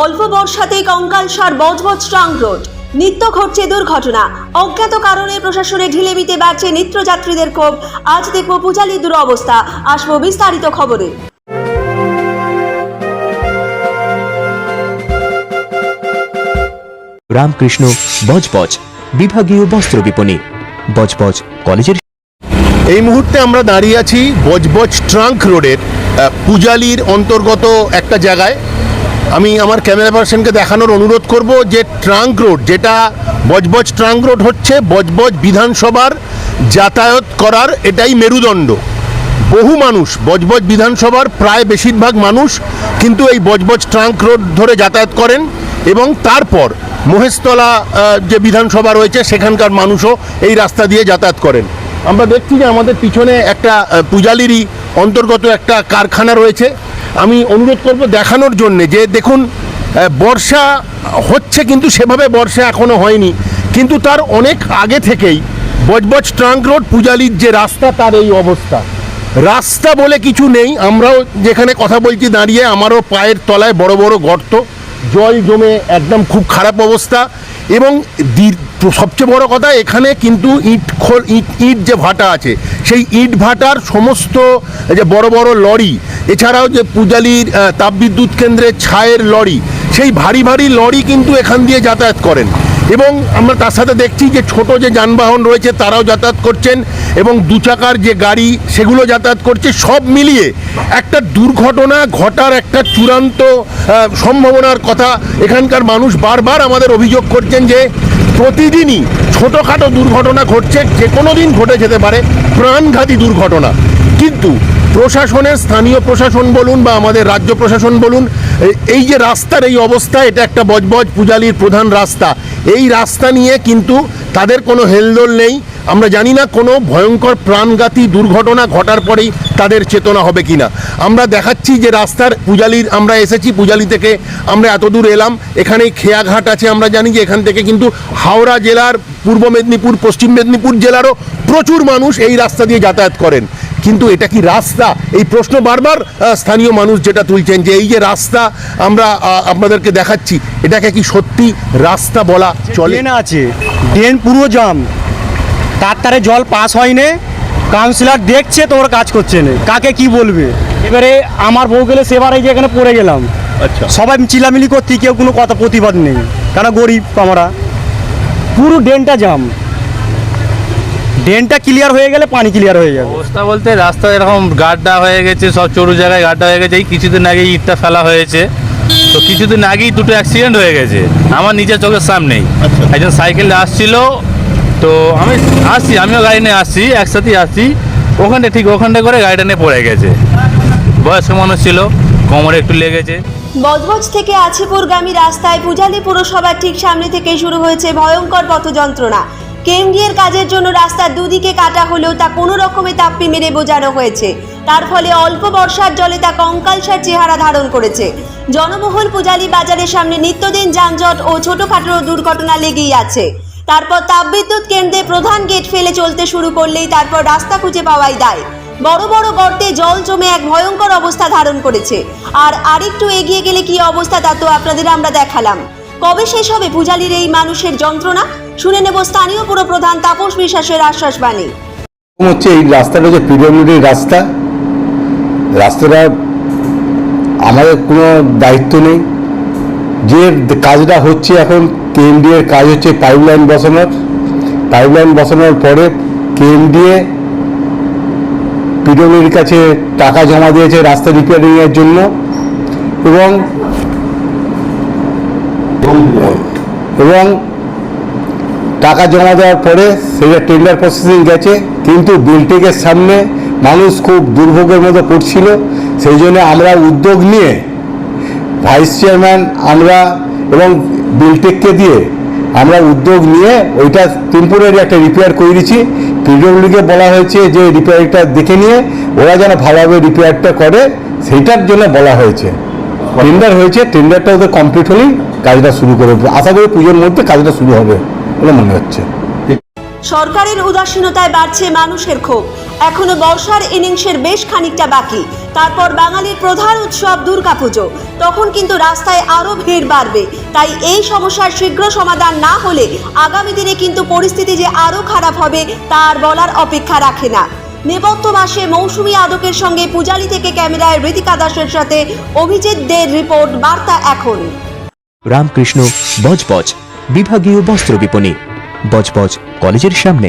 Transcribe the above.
অল্প বর্ষাতেই কঙ্কালসার বজবজ ট্রাং রোড নিত্য ঘটছে দুর্ঘটনা। অজ্ঞাত কারণে প্রশাসনে ঢিলেমিতে বাড়ছে নিত্যযাত্রীদের ক্ষোভ। আজ দেখব পূজালি দুরবস্থা। আসব বিস্তারিত খবরে। রামকৃষ্ণ বজবজ বিভাগীয় বস্ত্র বিপণী। বজবজ কলেজের এই মুহূর্তে আমরা দাঁড়িয়ে আছি বজবজ ট্রাঙ্ক রোডের পূজালির অন্তর্গত একটা জায়গায়। আমি আমার ক্যামেরা পার্সনকে দেখানোর অনুরোধ করব যে ট্রাঙ্ক রোড, যেটা বজবজ ট্রাঙ্ক রোড হচ্ছে, বজবজ বিধানসভার যাতায়াত করার এটাই মেরুদণ্ড। বহু মানুষ, বজবজ বিধানসভার প্রায় বেশিরভাগ মানুষ কিন্তু এই বজবজ ট্রাঙ্ক রোড ধরে যাতায়াত করেন এবং তারপর মহেশতলা যে বিধানসভা রয়েছে, সেখানকার মানুষও এই রাস্তা দিয়ে যাতায়াত করেন। আমরা দেখছি যে আমাদের পিছনে একটা পূজালিরই অন্তর্গত একটা কারখানা রয়েছে। আমি অনুরোধ করব দেখানোর জন্যে যে দেখুন বর্ষা হচ্ছে কিন্তু সেভাবে বর্ষা এখনও হয়নি। কিন্তু তার অনেক আগে থেকেই বজবজ ট্রাঙ্ক রোড পূজালির যে রাস্তা, তার এই অবস্থা। রাস্তা বলে কিছু নেই, আমরাও যেখানে কথা বলছি দাঁড়িয়ে আমারও পায়ের তলায় বড় বড় গর্ত, জল জমে একদম খুব খারাপ অবস্থা এবং সবচেয়ে বড় কথা, এখানে কিন্তু ইট খোল, ইট ইট যে ভাটা আছে, সেই ইট ভাটার সমস্ত যে বড় বড় লরি, এছাড়াও যে পূজালির তাপবিদ্যুৎ কেন্দ্রের ছায়ের লরি, সেই ভারী ভারী লরি কিন্তু এখান দিয়ে যাতায়াত করেন। এবং আমরা তার সাথে দেখছি যে ছোট যে যানবাহন রয়েছে, তারাও যাতায়াত করছেন, এবং দু চাকার যে গাড়ি, সেগুলো যাতায়াত করছে, সব মিলিয়ে একটা দুর্ঘটনা ঘটার একটা চূড়ান্ত সম্ভাবনার কথা এখানকার মানুষ বারবার আমাদের অভিযোগ করছেন যে প্রতিদিনই ছোটোখাটো দুর্ঘটনা ঘটছে, যে কোনো দিন ঘটে যেতে পারে, প্রাণঘাতী দুর্ঘটনা। কিন্তু প্রশাসনের, স্থানীয় প্রশাসন বলুন বা আমাদের রাজ্য প্রশাসন বলুন এই যে রাস্তার এই অবস্থা, এটা একটা বজবজ, পূজালির প্রধান রাস্তা। এই রাস্তা নিয়ে কিন্তু তাদের কোনো হেলদোল নেই। আমরা জানি না কোনো ভয়ঙ্কর প্রাণঘাতী দুর্ঘটনা ঘটার পরেই তাদের চেতনা হবে কিনা। আমরা দেখাচ্ছি যে রাস্তার পূজালির আমরা এসেছি পূজালি থেকে আমরা এত দূর এলাম এখানে খেয়াঘাট আছে আমরা জানি যে এখান থেকে কিন্তু হাওড়া জেলার পূর্ব মেদিনীপুর পশ্চিম মেদিনীপুর জেলারও প্রচুর মানুষ এই রাস্তা দিয়ে যাতায়াত করেন। কিন্তু এটা কি রাস্তা? এই প্রশ্ন বারবার স্থানীয় মানুষ যেটা তুলছেন যে এই যে রাস্তা আমরা আপনাদেরকে দেখাচ্ছি এটাকে কি সত্যি রাস্তা বলা চলে? না আছে ড্রেন পুরো জাম তার তারে জল পাস হয়নি। কাউন্সিলর দেখছে তোর কাজ করছে না। কাকে কি বলবে? এবারে আমার বউ গেলে সেবার এই যে এখানে পড়ে গেলাম। আচ্ছা। সবাই চিলামিলি করতে কেউ কোনো কথা প্রতিবাদ নেই। কেন গরিব আমরা? পুরো ড্রেনটা জাম। ড্রেনটা ক্লিয়ার হয়ে গেলে পানি ক্লিয়ার হয়ে যাবে। অবস্থা বলতে রাস্তা এরকম গাড্ডা হয়ে গেছে সব চরু জায়গায় গাড্ডা হয়ে গেছে। এই কিছুদিন আগে ইটটা ফেলা হয়েছে। তো কিছুদিন আগেই দুটো অ্যাক্সিডেন্ট হয়ে গেছে। আমার নিজের চোখের সামনেই। আচ্ছা। একজন সাইকেলে আসছিল তো আমি আসছি আমিও গাড়ি নিয়ে আসছি একসাথেই আসছি ওখানে ঠিক ওখানটা করে গাড়িটা নিয়ে পড়ে গেছে। বয়স্ক মানুষ ছিল, কোমরে একটু লেগেছে। বজবজ থেকে আছিপুরগামী রাস্তায় পূজালি পুরসভার ঠিক সামনে থেকে শুরু হয়েছে ভয়ঙ্কর পথ যন্ত্রণা কেএমডিএর কাজের জন্য রাস্তার দুদিকে কাটা হলেও তা কোনো রকমে তাপ্পি মেরে বোঝানো হয়েছে। তার ফলে অল্প বর্ষার জলে তা কঙ্কালসার চেহারা ধারণ করেছে। জনবহুল পূজালি বাজারের সামনে নিত্যদিন যানজট ও ছোটখাটো দুর্ঘটনা লেগেই আছে। তারপর তাপবিদ্যুৎ কেন্দ্রে প্রধান গেট ফেলে চলতে শুরু করলেই তারপর রাস্তা খুঁজে পাওয়াই দায়। বড় বড় গর্তে জল জমে এক ভয়ঙ্কর অবস্থা ধারণ করেছে। আর আরেকটু এগিয়ে গেলে কি অবস্থা তা তো আপনাদের আমরা দেখালাম। কবে শেষ হবে পূজালির এই মানুষের যন্ত্রণা? শুনে নেব স্থানীয় পুরো প্রধান তাপস বিশ্বাসের আশ্বাস বাণী। হচ্ছে এই রাস্তাটা হচ্ছে পিডব্লিউডির রাস্তা, রাস্তাটা আমাদের কোনো দায়িত্ব নেই। যে কাজটা হচ্ছে এখন এর কাজ হচ্ছে পাইপলাইন বসানোর। পাইপলাইন বসানোর পরে কেএমডিএ পিডব্লিউডির কাছে টাকা জমা দিয়েছে রাস্তা রিপেয়ারিংয়ের জন্য এবং এবং টাকা জমা দেওয়ার পরে সেটা টেন্ডার প্রসেসিং গেছে, কিন্তু বিলটেকের সামনে মানুষ খুব দুর্ভোগের মধ্যে পড়ছিল। সেই জন্য আমরা উদ্যোগ নিয়ে ভাইস চেয়ারম্যান আমরা এবং বিলটেককে দিয়ে আমরা উদ্যোগ নিয়ে ওইটা টেম্পোরারি একটা রিপেয়ার করে দিচ্ছি। পিডব্লিউডিকে বলা হয়েছে যে রিপেয়ারটা দেখে নিয়ে ওরা যেন ভালোভাবে রিপেয়ারটা করে, সেইটার জন্য বলা হয়েছে। টেন্ডার হয়েছে টেন্ডারটা ওদের কমপ্লিট হলেই কাজটা শুরু করবে আশা করি পুজোর মধ্যে কাজটা শুরু হবে বলে মনে হচ্ছে। সরকারের উদাসীনতায় বাড়ছে মানুষের ক্ষোভ। এখনও বর্ষার ইনিংসের বেশ খানিকটা বাকি। তারপর বাঙালির প্রধান উৎসব দুর্গাপুজো। তখন কিন্তু রাস্তায় আরও ভিড় বাড়বে। তাই এই সমস্যার শীঘ্র সমাধান না হলে আগামী দিনে কিন্তু পরিস্থিতি যে আরও খারাপ হবে তার বলার অপেক্ষা রাখে না। নেপথ্য মাসে মৌসুমী আদকের সঙ্গে পূজালি থেকে ক্যামেরায় ঋতিকা দাসের সাথে অভিজিৎ দের রিপোর্ট, বার্তা এখন। রামকৃষ্ণ, বজবজ, বিভাগীয় বস্ত্র বিপণী। বজবজ কলেজের সামনে।